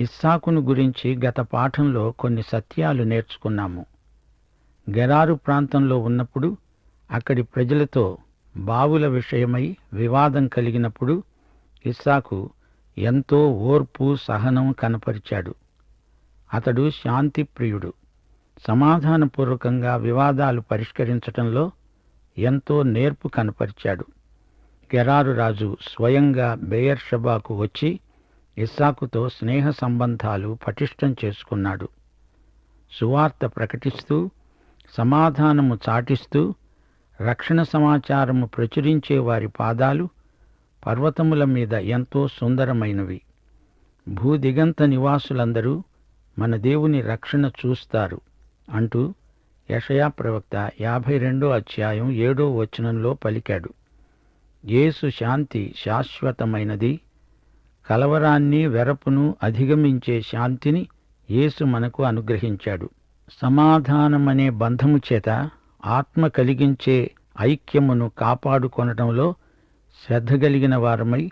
ఇస్సాకును గురించి గత పాఠంలో కొన్ని సత్యాలు నేర్చుకున్నాము. గెరారు ప్రాంతంలో ఉన్నప్పుడు అక్కడి ప్రజలతో బావుల విషయమై వివాదం కలిగినప్పుడు ఇస్సాకు ఎంతో ఓర్పు సహనం కనపరిచాడు. అతడు శాంతిప్రియుడు. సమాధానపూర్వకంగా వివాదాలు పరిష్కరించటంలో ఎంతో నేర్పు కనపరిచాడు. గెరారు రాజు స్వయంగా బేయర్షబాకు వచ్చి ఇస్సాకుతో స్నేహ సంబంధాలు పటిష్టం చేసుకున్నాడు. సువార్త ప్రకటిస్తూ సమాధానము చాటిస్తూ రక్షణ సమాచారము ప్రచురించే వారి పాదాలు పర్వతముల మీద ఎంతో సుందరమైనవి. భూదిగంత నివాసులందరూ మన దేవుని రక్షణ చూస్తారు అంటూ యషయా ప్రవక్త యాభై రెండో అధ్యాయం ఏడో వచనంలో పలికాడు. యేసు శాంతి శాశ్వతమైనది కలవరాన్ని వెరపును అధిగమించే శాంతిని యేసు మనకు అనుగ్రహించాడు. సమాధానమనే బంధము చేత ఆత్మ కలిగించే ఐక్యమును కాపాడుకొనటంలో శ్రద్ధ కలిగిన వారమై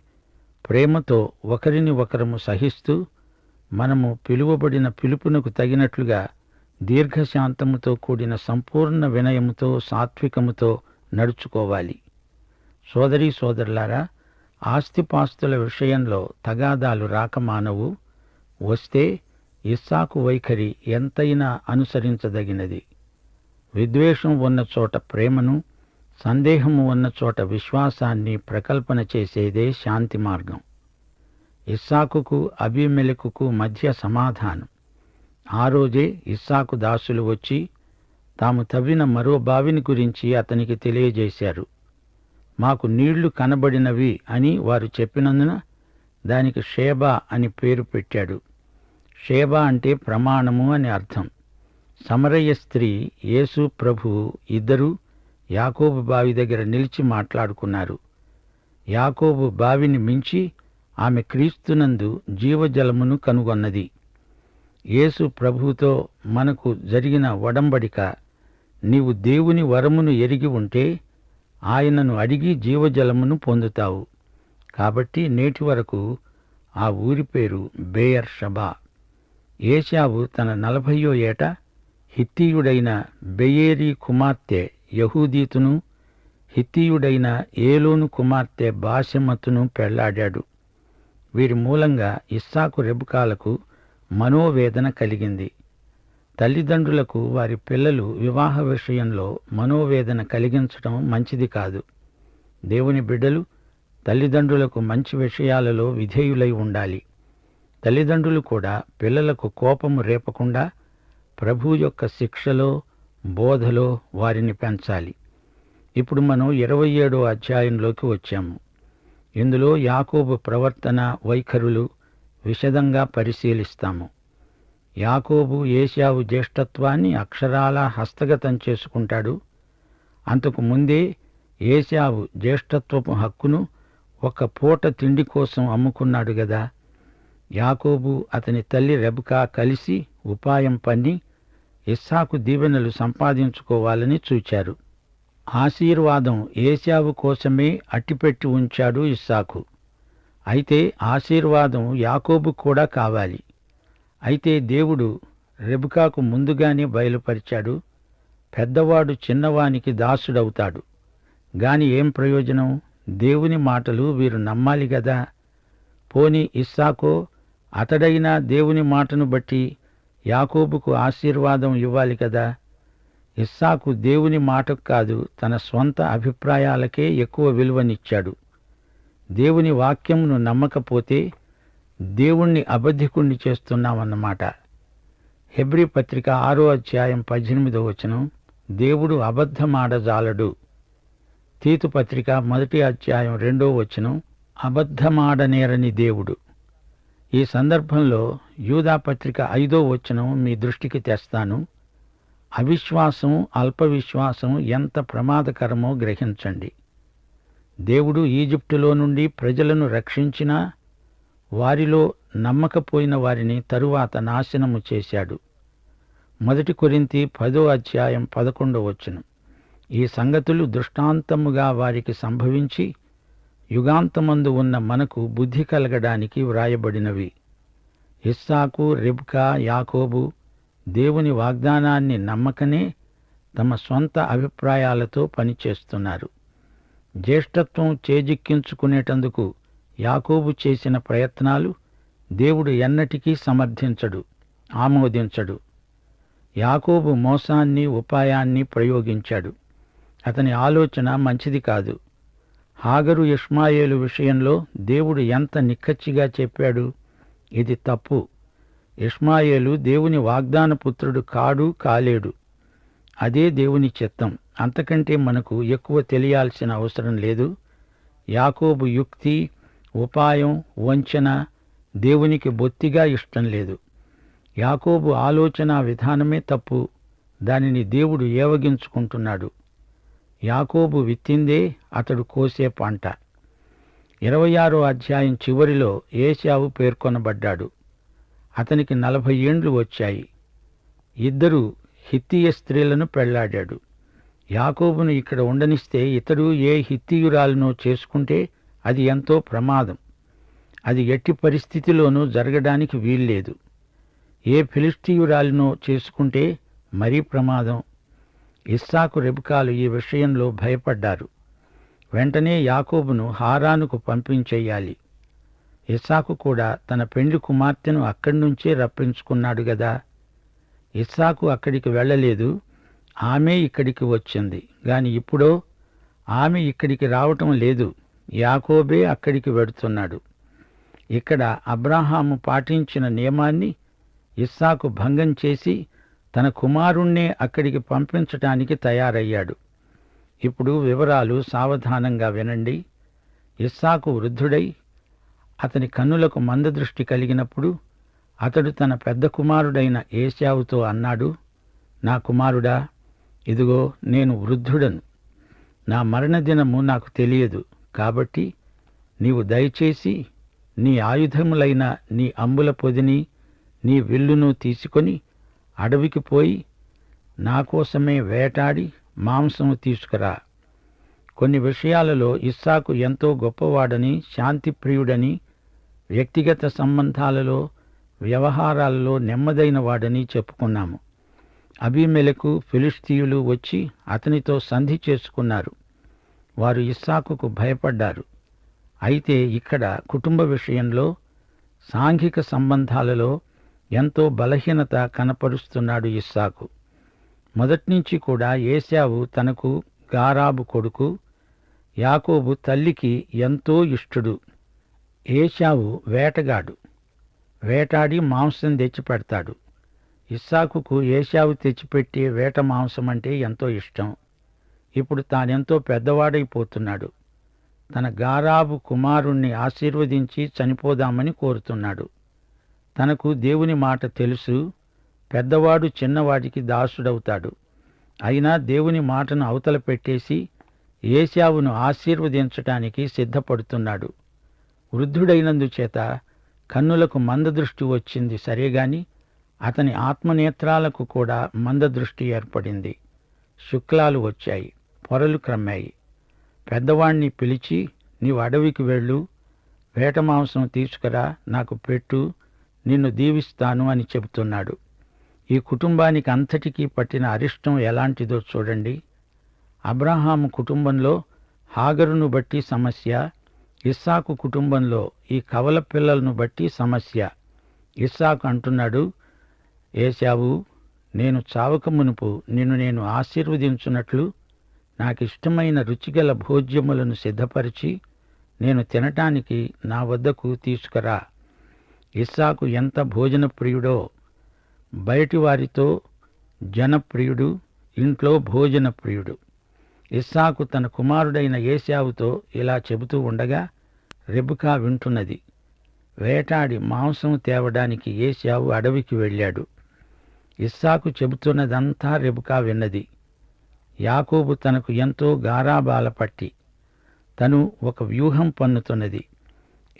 ప్రేమతో ఒకరిని ఒకరము సహిస్తూ మనము పిలువబడిన పిలుపునకు తగినట్లుగా దీర్ఘశాంతముతో కూడిన సంపూర్ణ వినయముతో సాత్వికముతో నడుచుకోవాలి. సోదరీ సోదరులారా ఆస్తిపాస్తుల విషయంలో తగాదాలు రాకమానవు వస్తే ఇస్సాకు వైఖరి ఎంతైనా అనుసరించదగినది. విద్వేషం ఉన్న చోట ప్రేమను సందేహము ఉన్న చోట విశ్వాసాన్ని ప్రకల్పన చేసేదే శాంతి మార్గం. ఇస్సాకుకు అభిమెలకుకు మధ్య సమాధానం. ఆ రోజే ఇస్సాకు దాసులు వచ్చి తాము తవ్విన మరో బావిని గురించి అతనికి తెలియజేశారు. మాకు నీళ్ళు కనబడినవి అని వారు చెప్పినందున దానికి షేబా అని పేరు పెట్టాడు. షేబా అంటే ప్రమాణము అని అర్థం. సమరయ్య స్త్రీ యేసు ప్రభు ఇద్దరూ యాకోబు బావి దగ్గర నిలిచి మాట్లాడుకున్నారు. యాకోబు బావిని మించి ఆమె క్రీస్తునందు జీవజలమును కనుగొన్నది. యేసు ప్రభుతో మనకు జరిగిన ఒడంబడిక నీవు దేవుని వరమును ఎరిగి ఉంటే ఆయనను అడిగి జీవజలమును పొందుతావు. కాబట్టి నేటి వరకు ఆ ఊరి పేరు బేయర్ షబా. ఏషావు తన నలభయో ఏట హిత్తీయుడైన బెయేరీ కుమార్తె యహూదీతును హిత్తీయుడైన ఏలోను కుమార్తె బాషెమతును పెళ్ళాడాడు. వీరి మూలంగా ఇస్సాకు రెబుకాలకు మనోవేదన కలిగింది. తల్లిదండ్రులకు వారి పిల్లలు వివాహ విషయంలో మనోవేదన కలిగించటం మంచిది కాదు. దేవుని బిడ్డలు తల్లిదండ్రులకు మంచి విషయాలలో విధేయులై ఉండాలి. తల్లిదండ్రులు కూడా పిల్లలకు కోపము రేపకుండా ప్రభు యొక్క శిక్షలో బోధలో వారిని పెంచాలి. ఇప్పుడు మనం ఇరవై ఏడో అధ్యాయంలోకి వచ్చాము. ఇందులో యాకోబు ప్రవర్తన వైఖరులు విశదంగా పరిశీలిస్తాము. యాకోబు ఏశావు జ్యేష్ఠత్వాన్ని అక్షరాలా హస్తగతం చేసుకుంటాడు. అంతకు ముందే ఏశావు జ్యేష్ఠత్వపు హక్కును ఒక పూట తిండి కోసం అమ్ముకున్నాడు గదా. యాకోబు అతని తల్లి రెబకా కలిసి ఉపాయం పన్ని ఇస్సాకు దీవెనలు సంపాదించుకోవాలని చూచారు. ఆశీర్వాదం ఏశావు కోసమే అట్టిపెట్టి ఉంచాడు ఇస్సాకు. అయితే ఆశీర్వాదం యాకోబు కూడా కావాలి. అయితే దేవుడు రెబికాకు ముందుగానే బయలుపరిచాడు. పెద్దవాడు చిన్నవానికి దాసుడవుతాడు. గాని ఏం ప్రయోజనం? దేవుని మాటలు వీరు నమ్మాలి గదా? పోని ఇస్సాకో అతడైనా దేవుని మాటను బట్టి యాకోబుకు ఆశీర్వాదం ఇవ్వాలి కదా? ఇస్సాకు దేవుని మాటకు కాదు తన స్వంత అభిప్రాయాలకే ఎక్కువ విలువనిచ్చాడు. దేవుని వాక్యమును నమ్మకపోతే దేవుణ్ణి అబద్ధికుణ్ణి చేస్తున్నామన్నమాట. హెబ్రి పత్రిక ఆరో అధ్యాయం పద్దెనిమిదో వచనం దేవుడు అబద్ధమాడజాలడు. తీతు పత్రిక మొదటి అధ్యాయం రెండో వచనం అబద్ధమాడనేరని దేవుడు. ఈ సందర్భంలో యూదా పత్రిక ఐదో వచనం మీ దృష్టికి తెస్తాను. అవిశ్వాసం అల్పవిశ్వాసం ఎంత ప్రమాదకరమో గ్రహించండి. దేవుడు ఈజిప్టులో నుండి ప్రజలను రక్షించినా వారిలో నమ్మకపోయిన వారిని తరువాత నాశనము చేశాడు. మొదటి కొరింతి పదో అధ్యాయం పదకొండో వచనం. ఈ సంగతులు దృష్టాంతముగా వారికి సంభవించి యుగాంతమందు ఉన్న మనకు బుద్ధి కలగడానికి వ్రాయబడినవి. ఇస్సాకు రిబ్కా యాకోబు దేవుని వాగ్దానాన్ని నమ్మకనే తమ సొంత అభిప్రాయాలతో పనిచేస్తున్నారు. జ్యేష్ఠత్వం చేజిక్కించుకునేటందుకు యాకోబు చేసిన ప్రయత్నాలు దేవుడు ఎన్నటికీ సమర్థించడు ఆమోదించడు. యాకోబు మోసాన్ని ఉపాయాన్ని ప్రయోగించాడు. అతని ఆలోచన మంచిది కాదు. హాగరు ఇష్మాయేలు విషయంలో దేవుడు ఎంత నిక్కచ్చిగా చెప్పాడు? ఇది తప్పు. ఇష్మాయేలు దేవుని వాగ్దాన పుత్రుడు కాడు కాలేడు. అదే దేవుని చిత్తం. అంతకంటే మనకు ఎక్కువ తెలియాల్సిన అవసరం లేదు. యాకోబు యుక్తి ఉపాయం వంచన దేవునికి బొత్తిగా ఇష్టం లేదు. యాకోబు ఆలోచన విధానమే తప్పు. దానిని దేవుడు ఏవగించుకుంటున్నాడు. యాకోబు విత్తిందే అతడు కోసే పంట. ఇరవై ఆరో అధ్యాయం చివరిలో ఏశావు పేర్కొనబడ్డాడు. అతనికి నలభై ఏండ్లు వచ్చాయి. ఇద్దరు హిత్తీయ స్త్రీలను పెళ్ళాడాడు. యాకోబును ఇక్కడ ఉండనిస్తే ఇతడు ఏ హిత్తీయురాలను చేసుకుంటే అది ఎంతో ప్రమాదం. అది ఎట్టి పరిస్థితిలోనూ జరగడానికి వీల్లేదు. ఏ ఫిలిస్టీయురాలినో చేసుకుంటే మరీ ప్రమాదం. ఇస్సాకు రెబుకాలు ఈ విషయంలో భయపడ్డారు. వెంటనే యాకోబును హారానుకు పంపించేయాలి. ఇస్సాకు కూడా తన పెండ్లి కుమార్తెను అక్కడి నుంచే రప్పించుకున్నాడు గదా. ఇస్సాకు అక్కడికి వెళ్ళలేదు. ఆమె ఇక్కడికి వచ్చింది. గాని ఇప్పుడో ఆమె ఇక్కడికి రావటం లేదు. యాకోబే అక్కడికి వెడుతున్నాడు. ఇక్కడ అబ్రాహాము పాటించిన నియమాన్ని ఇస్సాకు భంగం చేసి తన కుమారుణ్ణే అక్కడికి పంపించటానికి తయారయ్యాడు. ఇప్పుడు వివరాలు సావధానంగా వినండి. ఇస్సాకు వృద్ధుడై అతని కన్నులకు మందదృష్టి కలిగినప్పుడు అతడు తన పెద్ద కుమారుడైన ఏశావుతో అన్నాడు నా కుమారుడా ఇదిగో నేను వృద్ధుడను. నా మరణదినము నాకు తెలియదు. కాబట్టి నీవు దయచేసి నీ ఆయుధములైన నీ అంబుల పొదిని నీ విల్లును తీసుకొని అడవికి పోయి నా కోసమే వేటాడి మాంసము తీసుకురా. కొన్ని విషయాలలో ఇస్సాకు ఎంతో గొప్పవాడని శాంతిప్రియుడని వ్యక్తిగత సంబంధాలలో వ్యవహారాలలో నెమ్మదైన వాడని చెప్పుకున్నాము. అభిమెలకు ఫిలిస్తీయులు వచ్చి అతనితో సంధి చేసుకున్నారు. వారు ఇస్సాకుకు భయపడ్డారు. అయితే ఇక్కడ కుటుంబ విషయంలో సాంఘిక సంబంధాలలో ఎంతో బలహీనత కనపరుస్తున్నాడు ఇస్సాకు. మొదట్నుంచి కూడా ఏశావు తనకు గారాబు కొడుకు యాకోబు తల్లికి ఎంతో ఇష్టుడు ఏశావు వేటగాడు. వేటాడి మాంసం తెచ్చిపెడతాడు. ఇస్సాకుకు ఏశావు తెచ్చిపెట్టే వేట మాంసం అంటే ఎంతో ఇష్టం. ఇప్పుడు తానెంతో పెద్దవాడైపోతున్నాడు. తన గారాబు కుమారుణ్ణి ఆశీర్వదించి చనిపోదామని కోరుతున్నాడు. తనకు దేవుని మాట తెలుసు పెద్దవాడు చిన్నవాడికి దాసుడవుతాడు. అయినా దేవుని మాటను అవతల పెట్టేసి ఏశావును ఆశీర్వదించటానికి సిద్ధపడుతున్నాడు. వృద్ధుడైనందుచేత కన్నులకు మందదృష్టి వచ్చింది సరేగాని అతని ఆత్మనేత్రాలకు కూడా మందదృష్టి ఏర్పడింది. శుక్లాలు వచ్చాయి. పొరలు క్రమ్మాయి. పెద్దవాణ్ణి పిలిచి నీవు అడవికి వెళ్ళు వేట మాంసం తీసుకురా నాకు పెట్టు నిన్ను దీవిస్తాను అని చెబుతున్నాడు. ఈ కుటుంబానికి అంతటికీ పట్టిన అరిష్టం ఎలాంటిదో చూడండి. అబ్రహాము కుటుంబంలో హాగరును బట్టి సమస్య ఇస్సాకు కుటుంబంలో ఈ కవల పిల్లలను బట్టి సమస్య. ఇస్సాకు అంటున్నాడు ఏశావు నేను చావక మునుపు నిన్ను నేను ఆశీర్వదించున్నట్లు నాకిష్టమైన రుచిగల భోజ్యములను సిద్ధపరిచి నేను తినటానికి నా వద్దకు తీసుకురా. ఇస్సాకు ఎంత భోజన ప్రియుడో బయటి వారితో జనప్రియుడు ఇంట్లో భోజన ప్రియుడు ఇస్సాకు తన కుమారుడైన ఏశావుతో ఇలా చెబుతూ ఉండగా రెబుకా వింటున్నది. వేటాడి మాంసం తేవడానికి ఏశావు అడవికి వెళ్ళాడు. ఇస్సాకు చెబుతున్నదంతా రెబుకా విన్నది. యాకోబు తనకు ఎంతో గారాబాల పట్టి తను ఒక వ్యూహం పన్నుతున్నది.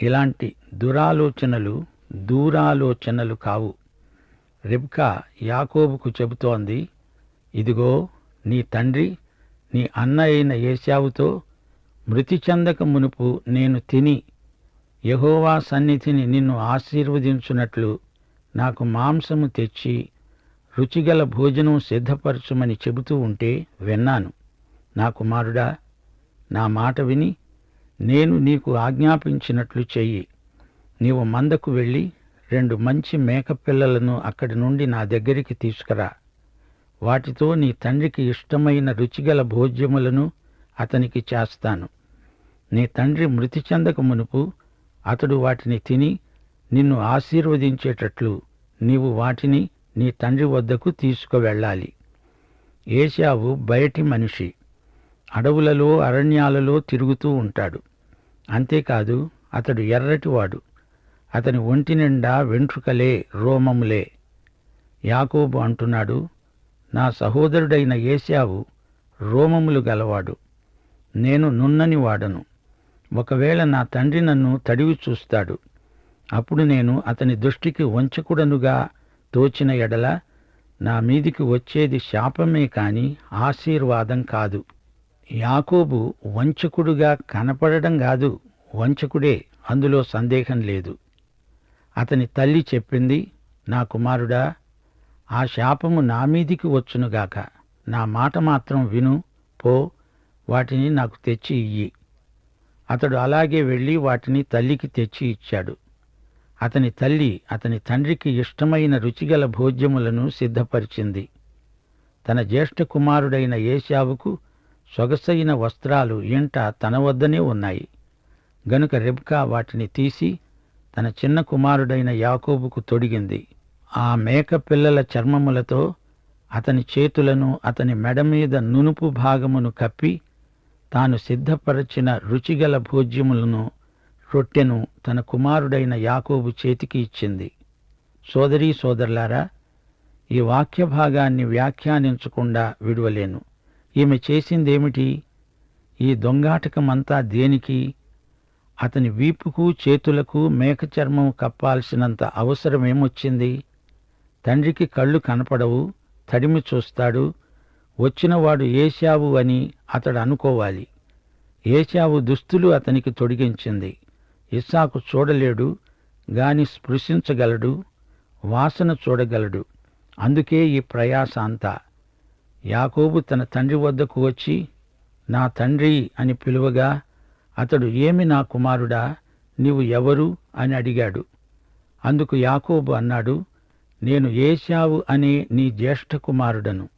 ఇలాంటి దురాలోచనలు దూరాలోచనలు కావు. రెబ్కా యాకోబుకు చెబుతోంది ఇదిగో నీ తండ్రి నీ అన్న అయిన ఏశావుతో మృతి చెందక మునుపు నేను తిని యహోవా సన్నిధిని నిన్ను ఆశీర్వదించున్నట్లు నాకు మాంసము తెచ్చి రుచిగల భోజనం సిద్ధపరచుమని చెబుతూ ఉంటే విన్నాను. నా కుమారుడా నా మాట విని నేను నీకు ఆజ్ఞాపించినట్లు చెయ్యి. నీవు మందకు వెళ్ళి రెండు మంచి మేకపిల్లలను అక్కడి నుండి నా దగ్గరికి తీసుకురా. వాటితో నీ తండ్రికి ఇష్టమైన రుచిగల భోజ్యములను అతనికి చేస్తాను. నీ తండ్రి మృతి చెందక మునుపు అతడు వాటిని తిని నిన్ను ఆశీర్వదించేటట్లు నీవు వాటిని నీ తండ్రి వద్దకు తీసుకువెళ్ళాలి. ఏశావు బయటి మనిషి. అడవులలో అరణ్యాలలో తిరుగుతూ ఉంటాడు. అంతేకాదు అతడు ఎర్రటివాడు. అతని ఒంటి నిండా వెంట్రుకలే రోమములే. యాకోబు అంటున్నాడు నా సహోదరుడైన ఏశావు రోమములు గలవాడు. నేను నున్నని వాడను. ఒకవేళ నా తండ్రి నన్ను తడివి చూస్తాడు. అప్పుడు నేను అతని దృష్టికి వంచకుడనుగా తోచిన ఎడల నా మీదికి వచ్చేది శాపమే కాని ఆశీర్వాదం కాదు. యాకోబు వంచకుడుగా కనపడడం కాదు వంచకుడే అందులో సందేహం లేదు. అతని తల్లి చెప్పింది నా కుమారుడా ఆ శాపము నా మీదికి వచ్చునుగాక నా మాట మాత్రం విను పో వాటిని నాకు తెచ్చి ఇయ్యి. అతడు అలాగే వెళ్ళి వాటిని తల్లికి తెచ్చి ఇచ్చాడు. అతని తల్లి అతని తండ్రికి ఇష్టమైన రుచిగల భోజ్యములను సిద్ధపరిచింది. తన జ్యేష్ఠ కుమారుడైన ఏశావుకు సొగసైన వస్త్రాలు ఇంట తన వద్దనే ఉన్నాయి. గనుక రెబ్కా వాటిని తీసి తన చిన్న కుమారుడైన యాకోబుకు తొడిగింది. ఆ మేక పిల్లల చర్మములతో అతని చేతులను అతని మెడ మీద నునుపు భాగమును కప్పి తాను సిద్ధపరచిన రుచిగల భోజ్యములను రొట్టెను తన కుమారుడైన యాకోబు చేతికి ఇచ్చింది. సోదరీ సోదరులారా ఈ వాక్య భాగాన్ని వ్యాఖ్యానించకుండా విడువలేను. ఈమె చేసిందేమిటి? ఈ దొంగాటకమంతా దేనికి? అతని వీపుకు చేతులకు మేక చర్మం కప్పాల్సినంత అవసరమేమొచ్చింది? తండ్రికి కళ్ళు కనపడవు తడిమి చూస్తాడు. వచ్చినవాడు ఏశావు అని అతడు అనుకోవాలి. ఏశావు దుస్తులు అతనికి తొడిగించింది. ఇస్సాకు చూడలేడు గాని స్పృశించగలడు వాసన చూడగలడు. అందుకే ఈ ప్రయాస అంతా. యాకోబు తన తండ్రి వద్దకు వచ్చి నా తండ్రి అని పిలువగా అతడు ఏమి నా కుమారుడా నీవు ఎవరు అని అడిగాడు. అందుకు యాకోబు అన్నాడు నేను ఏశావు అనే నీ జ్యేష్ఠ కుమారుడను.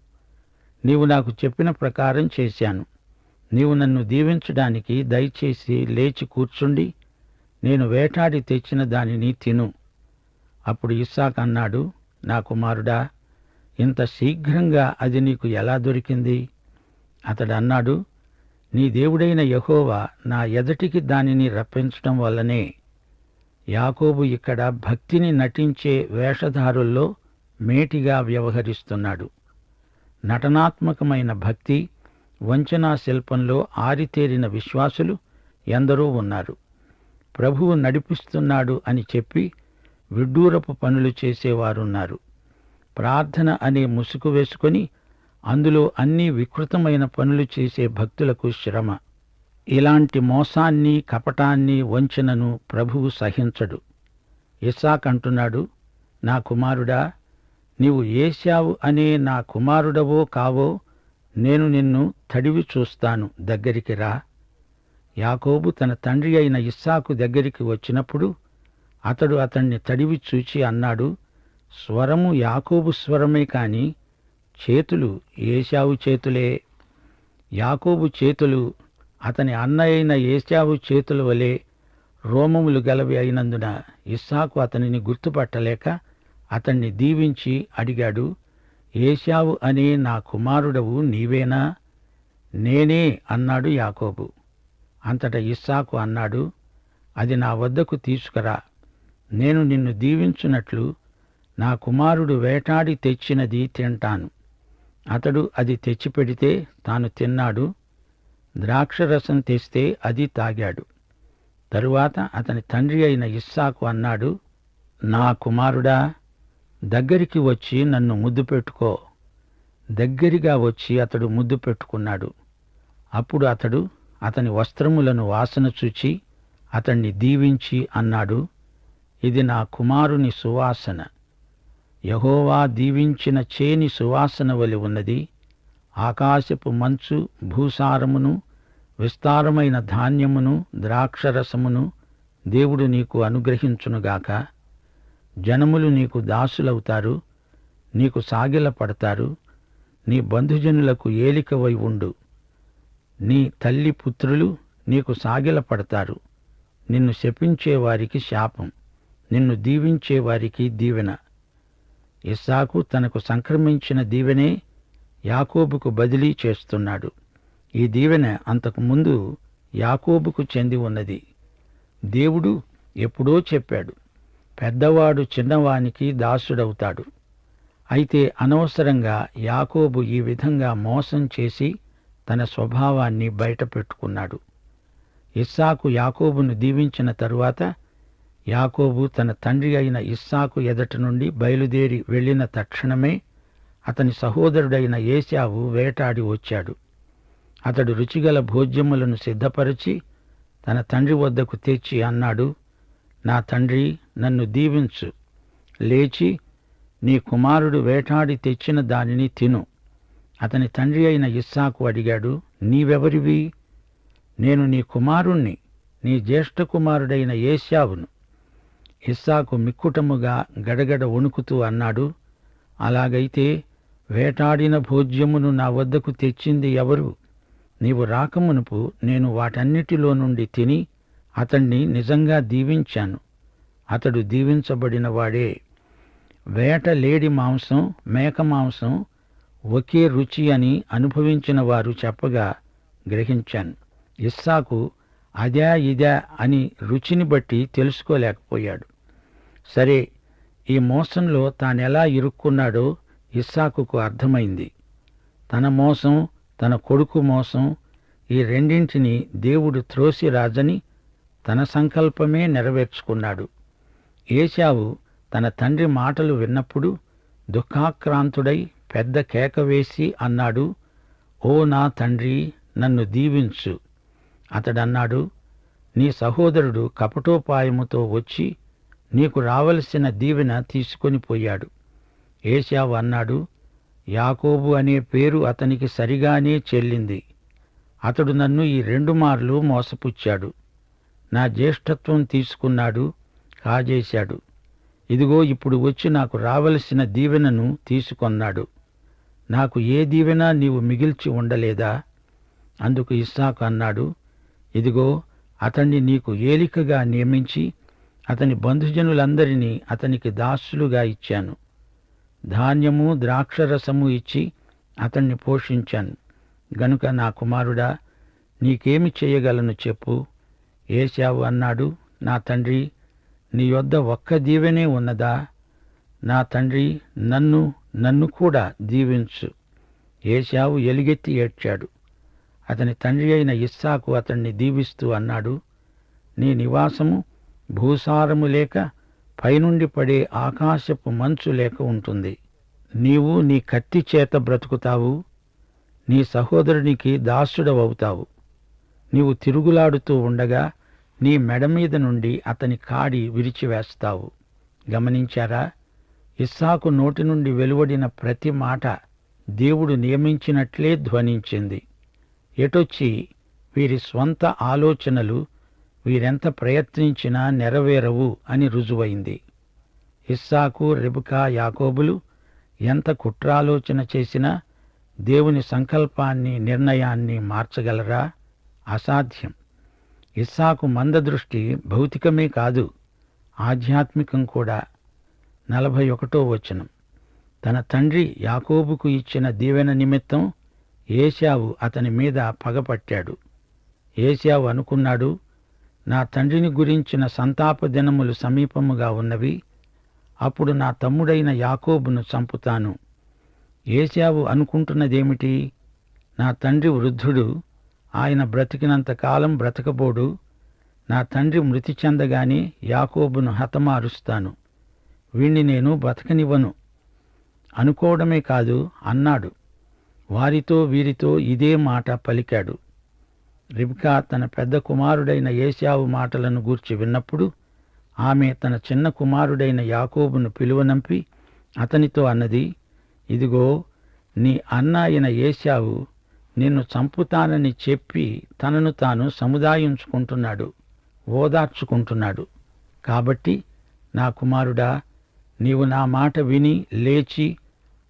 నీవు నాకు చెప్పిన ప్రకారం చేశాను. నీవు నన్ను దీవించడానికి దయచేసి లేచి కూర్చుండి నేను వేటాడి తెచ్చిన దానిని తిను. అప్పుడు ఇస్సాక్ అన్నాడు నా కుమారుడా ఇంత శీఘ్రంగా అది నీకు ఎలా దొరికింది? అతడు అన్నాడు నీ దేవుడైన యహోవా నా ఎదటికి దానిని రప్పించటం వల్లనే. యాకోబు ఇక్కడ భక్తిని నటించే వేషధారుల్లో మేటిగా వ్యవహరిస్తున్నాడు. నటనాత్మకమైన భక్తి వంచనా శిల్పంలో ఆరితేరిన విశ్వాసులు ఎందరో ఉన్నారు. ప్రభువు నడిపిస్తున్నాడు అని చెప్పి విడ్డూరపు పనులు చేసేవారున్నారు. ప్రార్థన అనే ముసుగు వేసుకొని అందులో అన్ని వికృతమైన పనులు చేసే భక్తులకు శ్రమ. ఇలాంటి మోసాన్ని కపటాన్ని వంచనను ప్రభువు సహించడు. ఇస్సాక్ అంటున్నాడు నా కుమారుడా నీవు ఏశావు అనే నా కుమారుడవో కావో నేను నిన్ను తడివి చూస్తాను. దగ్గరికి రా. యాకోబు తన తండ్రి అయిన ఇస్సాకు దగ్గరికి వచ్చినప్పుడు అతడు అతణ్ణి తడివి చూచి అన్నాడు స్వరము యాకోబు స్వరమే కాని చేతులు ఏశావు చేతులే. యాకోబు చేతులు అతని అన్న అయిన ఏశావు చేతుల వలె రోమములు గలవి అయినందున ఇస్సాకు అతనిని గుర్తుపట్టలేక అతన్ని దీవించి అడిగాడు ఏశావు అనే నా కుమారుడవు నీవేనా? నేనే అన్నాడు యాకోబు. అంతట ఇస్సాకు అన్నాడు అది నా వద్దకు తీసుకురా. నేను నిన్ను దీవించున్నట్లు నా కుమారుడు వేటాడి తెచ్చినది తింటాను. అతడు అది తెచ్చిపెడితే తాను తిన్నాడు ద్రాక్షరసం తెస్తే అది తాగాడు. తరువాత అతని తండ్రి అయిన ఇస్సాకు అన్నాడు నా కుమారుడా దగ్గరికి వచ్చి నన్ను ముద్దు పెట్టుకో. దగ్గరగా వచ్చి అతడు ముద్దు పెట్టుకున్నాడు. అప్పుడు అతడు అతని వస్త్రములను వాసన చూచి అతణ్ణి దీవించి అన్నాడు ఇది నా కుమారుని సువాసన. యహోవా దీవించిన చేని సువాసన వలి ఉన్నది. ఆకాశపు మంచు భూసారమును విస్తారమైన ధాన్యమును ద్రాక్షరసమును దేవుడు నీకు అనుగ్రహించునుగాక జనములు నీకు దాసులవుతారు నీకు సాగిల పడతారు నీ బంధుజనులకు ఏలికవై ఉండు. నీ తల్లి పుత్రులు నీకు సాగిలపడతారు నిన్ను శపించేవారికి శాపం. నిన్ను దీవించేవారికి దీవెన. ఇస్సాకు తనకు సంక్రమించిన దీవెనే యాకోబుకు బదిలీ చేస్తున్నాడు. ఈ దీవెన అంతకు ముందు యాకోబుకు చెంది ఉన్నది. దేవుడు ఎప్పుడో చెప్పాడు పెద్దవాడు చిన్నవానికి దాసుడవుతాడు. అయితే అనవసరంగా యాకోబు ఈ విధంగా మోసం చేసి తన స్వభావాన్ని బయటపెట్టుకున్నాడు ఇస్సాకు యాకోబును దీవించిన తరువాత యాకోబు తన తండ్రి అయిన ఇస్సాకు ఎదట నుండి బయలుదేరి వెళ్ళిన తక్షణమే అతని సహోదరుడైన ఏశావు వేటాడి వచ్చాడు. అతడు రుచిగల భోజ్యములను సిద్ధపరిచి తన తండ్రి వద్దకు తెచ్చి అన్నాడు నా తండ్రి నన్ను దీవించు. లేచి నీ కుమారుడు వేటాడి తెచ్చిన దానిని తిను. అతని తండ్రి అయిన ఇస్సాకు అడిగాడు నీవెవరివి? నేను నీ కుమారుణ్ణి నీ జ్యేష్ఠ కుమారుడైన ఏశావును. ఇస్సాకు మిక్కుటముగా గడగడ వణుకుతూ అన్నాడు అలాగైతే వేటాడిన భోజ్యమును నా వద్దకు తెచ్చింది ఎవరు? నీవు రాకమునుపు నేను వాటన్నిటిలో నుండి తిని అతణ్ణి నిజంగా దీవించాను. అతడు దీవించబడినవాడే. వేట లేడి మాంసం మేక మాంసం ఒకే రుచి అని అనుభవించిన వారు చెప్పగా గ్రహించాను. ఇస్సాకు అదా ఇదా అని రుచిని బట్టి తెలుసుకోలేకపోయాడు. సరే ఈ మోసంలో తానెలా ఇరుక్కున్నాడో ఇస్సాకుకు అర్థమైంది. తన మోసం తన కొడుకు మోసం ఈ రెండింటిని దేవుడు త్రోసి రాజని తన సంకల్పమే నెరవేర్చుకున్నాడు. ఏశావు తన తండ్రి మాటలు విన్నప్పుడు దుఃఖాక్రాంతుడై పెద్ద కేక వేసి అన్నాడు ఓ నా తండ్రి నన్ను దీవించు. అతడన్నాడు నీ సహోదరుడు కపటోపాయముతో వచ్చి నీకు రావలసిన దీవెన తీసుకొని పోయాడు. ఏశావు అన్నాడు యాకోబు అనే పేరు అతనికి సరిగానే చెల్లింది. అతడు నన్ను ఈ రెండు మార్లు మోసపుచ్చాడు. నా జ్యేష్ఠత్వం తీసుకున్నాడు కాజేశాడు. ఇదిగో ఇప్పుడు వచ్చి నాకు రావలసిన దీవెనను తీసుకొన్నాడు. నాకు ఏ దీవెన నీవు మిగిల్చి ఉండలేదా? అందుకు ఇస్సాకు అన్నాడు ఇదిగో అతన్ని నీకు ఏలికగా నియమించి అతని బంధుజనులందరినీ అతనికి దాసులుగా ఇచ్చాను. ధాన్యము ద్రాక్షరసము ఇచ్చి అతన్ని పోషించాను. గనుక నా కుమారుడా నీకేమి చేయగలను చెప్పు. ఏశావు అన్నాడు నా తండ్రి నీ యొద్ద ఒక్క దీవెనే ఉన్నదా? నా తండ్రి నన్ను నన్ను కూడా దీవించు. ఏశావు ఎలుగెత్తి ఏడ్చాడు. అతని తండ్రి అయిన ఇస్సాకు అతన్ని దీవిస్తూ అన్నాడు నీ నివాసము భూసారము లేక పైనుండి పడే ఆకాశపు మంచు లేక ఉంటుంది. నీవు నీ కత్తి చేత బ్రతుకుతావు. నీ సహోదరునికి దాసుడవవుతావు. నీవు తిరుగులాడుతూ ఉండగా నీ మెడ మీద నుండి అతని కాడి విరిచివేస్తావు. గమనించారా? ఇస్సాకు నోటి నుండి వెలువడిన ప్రతి మాట దేవుడు నియమించినట్లే ధ్వనించింది. ఎటొచ్చి వీరి స్వంత ఆలోచనలు వీరెంత ప్రయత్నించినా నెరవేరవు అని రుజువైంది. ఇస్సాకు రెబుకా యాకోబులు ఎంత కుట్రాలోచన చేసినా దేవుని సంకల్పాన్ని నిర్ణయాన్ని మార్చగలరా? అసాధ్యం. ఇస్సాకు మందదృష్టి భౌతికమే కాదు ఆధ్యాత్మికం కూడా. నలభై ఒకటో వచనం. తన తండ్రి యాకోబుకు ఇచ్చిన దీవెన నిమిత్తం ఏశావు అతని మీద పగపట్టాడు. ఏశావు అనుకున్నాడు నా తండ్రిని గురించిన సంతాప దినములు సమీపముగా ఉన్నవి అప్పుడు నా తమ్ముడైన యాకోబును చంపుతాను. ఏశావు అనుకుంటున్నదేమిటి? నా తండ్రి వృద్ధుడు ఆయన బ్రతికినంత కాలం బ్రతకబోడు నా తండ్రి మృతి చెందగానే యాకోబును హతమారుస్తాను. వీణ్ణి నేను బతకనివ్వను అనుకోవడమే కాదు అన్నాడు. వారితో వీరితో ఇదే మాట పలికాడు. రిబ్కా తన పెద్ద కుమారుడైన ఏశావు మాటలను గూర్చి విన్నప్పుడు ఆమె తన చిన్న కుమారుడైన యాకోబును పిలువనంపి అతనితో అన్నది ఇదిగో నీ అన్న అయిన ఏశావు నిన్ను చంపుతానని చెప్పి తనను తాను సముదాయించుకుంటున్నాడు ఓదార్చుకుంటున్నాడు. కాబట్టి నా కుమారుడా నీవు నా మాట విని లేచి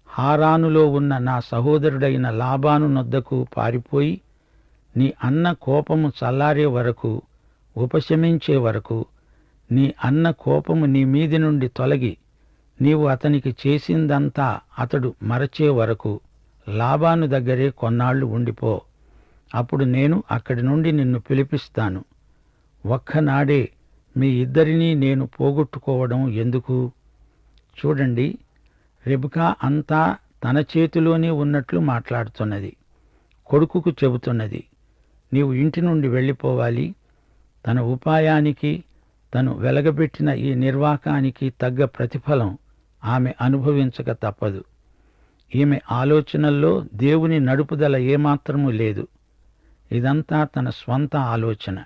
హారానులో ఉన్న నా సహోదరుడైన లాబాను నొద్దకు పారిపోయి నీ అన్న కోపము చల్లారే వరకు ఉపశమించే వరకు నీ అన్న కోపము నీ మీది నుండి తొలగి నీవు అతనికి చేసిందంతా అతడు మరచే వరకు లాభాను దగ్గరే కొన్నాళ్ళు ఉండిపో. అప్పుడు నేను అక్కడి నుండి నిన్ను పిలిపిస్తాను. ఒక్కనాడే మీ ఇద్దరినీ నేను పోగొట్టుకోవడం ఎందుకు? చూడండి రెబుకా అంతా తన చేతిలోనే ఉన్నట్లు మాట్లాడుతున్నది కొడుకుకు చెబుతున్నది. నీవు ఇంటి నుండి వెళ్ళిపోవాలి. తన ఉపాయానికి తను వెలగబెట్టిన ఈ నిర్వాకానికి తగ్గ ప్రతిఫలం ఆమె అనుభవించక తప్పదు. ఈమె ఆలోచనల్లో దేవుని నడుపుదల ఏమాత్రమూ లేదు. ఇదంతా తన స్వంత ఆలోచన.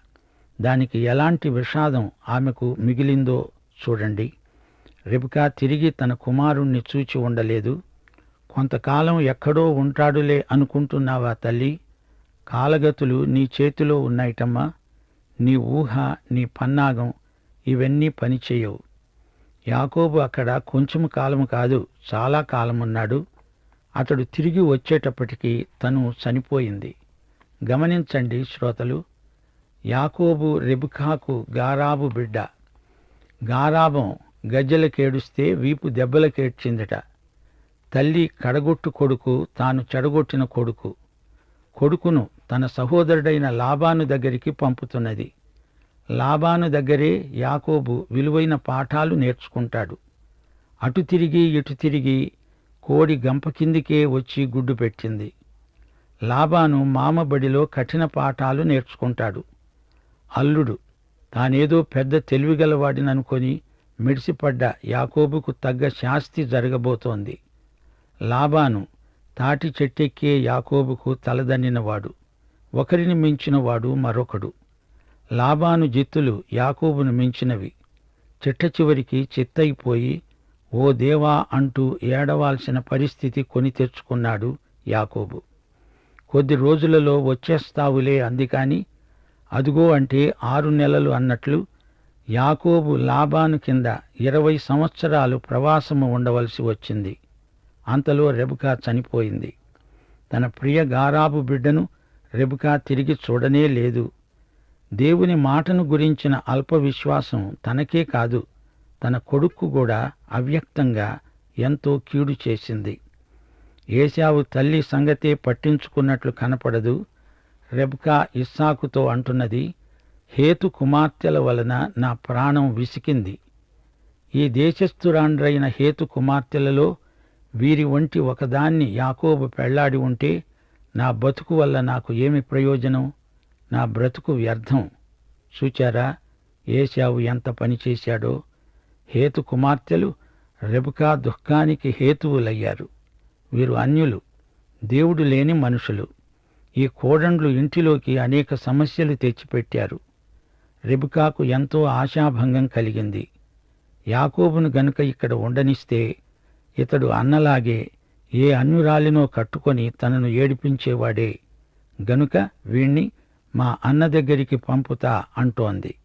దానికి ఎలాంటి విషాదం ఆమెకు మిగిలిందో చూడండి. రిబికా తిరిగి తన కుమారుణ్ణి చూచి ఉండలేదు. కొంతకాలం ఎక్కడో ఉంటాడులే అనుకుంటున్నావా తల్లి? కాలగతులు నీ చేతిలో ఉన్నాయిటమ్మా. నీ ఊహ నీ పన్నాగం ఇవన్నీ పనిచేయవు. యాకోబు అక్కడ కొంచెం కాలం కాదు చాలా కాలమున్నాడు. అతడు తిరిగి వచ్చేటప్పటికి తను చనిపోయింది. గమనించండి శ్రోతలు యాకోబు రెబుకాకు గారాబు బిడ్డ. గారాబం గజ్జలకేడుస్తే వీపు దెబ్బలకేడ్చిందట. తల్లి కడగొట్టు కొడుకు తాను చెడగొట్టిన కొడుకు. కొడుకును తన సహోదరుడైన లాబాను దగ్గరికి పంపుతున్నది. లాబాను దగ్గరే యాకోబు విలువైన పాఠాలు నేర్చుకుంటాడు. అటు తిరిగి ఇటు తిరిగి కోడి గంప కిందికే వచ్చి గుడ్డు పెట్టింది. లాబాను మామబడిలో కఠిన పాఠాలు నేర్చుకుంటాడు. అల్లుడు తానేదో పెద్ద తెలివిగలవాడిననుకొని మిడిసిపడ్డ యాకోబుకు తగ్గ శాస్తి జరగబోతోంది. లాబాను తాటి చెట్టెక్కే యాకోబుకు తలదన్నినవాడు. ఒకరిని మించినవాడు మరొకడు. లాబాను జిత్తులు యాకోబును మించినవి. చిట్ట చివరికి చిత్తయిపోయి ఓ దేవా అంటూ ఏడవాల్సిన పరిస్థితి కొని తెచ్చుకున్నాడు యాకోబు. కొద్ది రోజులలో వచ్చేస్తావులే అందికాని అదుగో అంటే ఆరు నెలలు అన్నట్లు యాకోబు లాబాను కింద ఇరవై సంవత్సరాలు ప్రవాసము ఉండవలసి వచ్చింది. అంతలో రెబుకా చనిపోయింది. తన ప్రియ గారాబు బిడ్డను రెబుకా తిరిగి చూడనే లేదు. దేవుని మాటను గురించిన అల్ప విశ్వాసం తనకే కాదు తన కొడుక్కు కూడా అవ్యక్తంగా ఎంతో కీడు చేసింది. ఏశావు తల్లి సంగతే పట్టించుకున్నట్లు కనపడదు. రెబ్కా ఇస్సాకుతో అంటున్నది హేతు కుమార్తెల వలన నా ప్రాణం విసికింది. ఈ దేశస్థురాండ్రైన హేతు కుమార్తెలలో వీరి వంటి ఒకదాన్ని యాకోబు పెళ్ళాడి ఉంటే నా బతుకు వల్ల నాకు ఏమి ప్రయోజనం? నా బ్రతుకు వ్యర్థం. చూచారా ఏశావు ఎంత పనిచేశాడో హేతు కుమార్తెలు రెబుకా దుఃఖానికి హేతువులయ్యారు. వీరు అన్యులు దేవుడు లేని మనుషులు. ఈ కోడండ్లు ఇంటిలోకి అనేక సమస్యలు తెచ్చిపెట్టారు. రెబుకాకు ఎంతో ఆశాభంగం కలిగింది. యాకోబును గనుక ఇక్కడ ఉండనిస్తే ఇతడు అన్నలాగే ఏ అన్యురాలినో కట్టుకొని తనను ఏడిపించేవాడే. గనుక వీణ్ణి మా అన్న దగ్గరికి పంపుతా అంటోంది.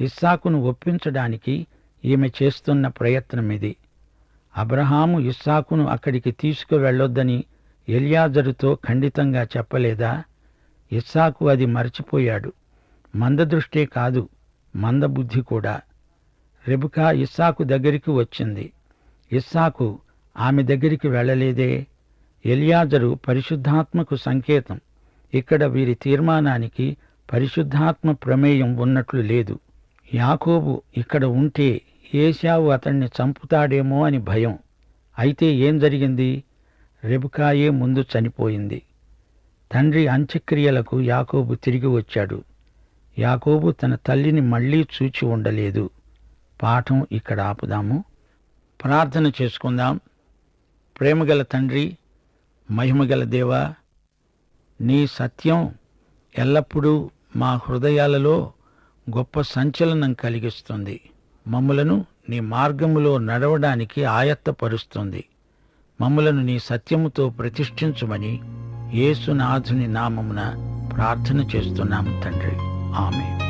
ఇస్సాకును ఒప్పించడానికి ఈమె చేస్తున్న ప్రయత్నమిది. అబ్రహాము ఇస్సాకును అక్కడికి తీసుకువెళ్ళొద్దని ఎలియాజరుతో ఖండితంగా చెప్పలేదా? ఇస్సాకు అది మర్చిపోయాడు. మందదృష్టే కాదు మందబుద్ధి కూడా. రెబుకా ఇస్సాకు దగ్గరికి వచ్చింది. ఇస్సాకు ఆమె దగ్గరికి వెళ్ళలేదే? ఎలియాజరు పరిశుద్ధాత్మకు సంకేతం. ఇక్కడ వీరి తీర్మానానికి పరిశుద్ధాత్మ ప్రమేయం ఉన్నట్లు లేదు. యాకోబు ఇక్కడ ఉంటే ఏశావు అతణ్ణి చంపుతాడేమో అని భయం. అయితే ఏం జరిగింది? రెబుకాయే ముందు చనిపోయింది. తండ్రి అంత్యక్రియలకు యాకోబు తిరిగి వచ్చాడు. యాకోబు తన తల్లిని మళ్ళీ చూచి ఉండలేదు. పాఠం ఇక్కడ ఆపుదాము. ప్రార్థన చేసుకుందాం. ప్రేమగల తండ్రి మహిమగల దేవా నీ సత్యం ఎల్లప్పుడూ మా హృదయాలలో గొప్ప సంచలనం కలిగిస్తుంది. మమ్మలను నీ మార్గములో నడవడానికి ఆయత్తపరుస్తుంది. మమ్మలను నీ సత్యముతో ప్రతిష్ఠించుమని యేసునాథుని నామమున ప్రార్థన చేస్తున్నాము తండ్రి. Amen.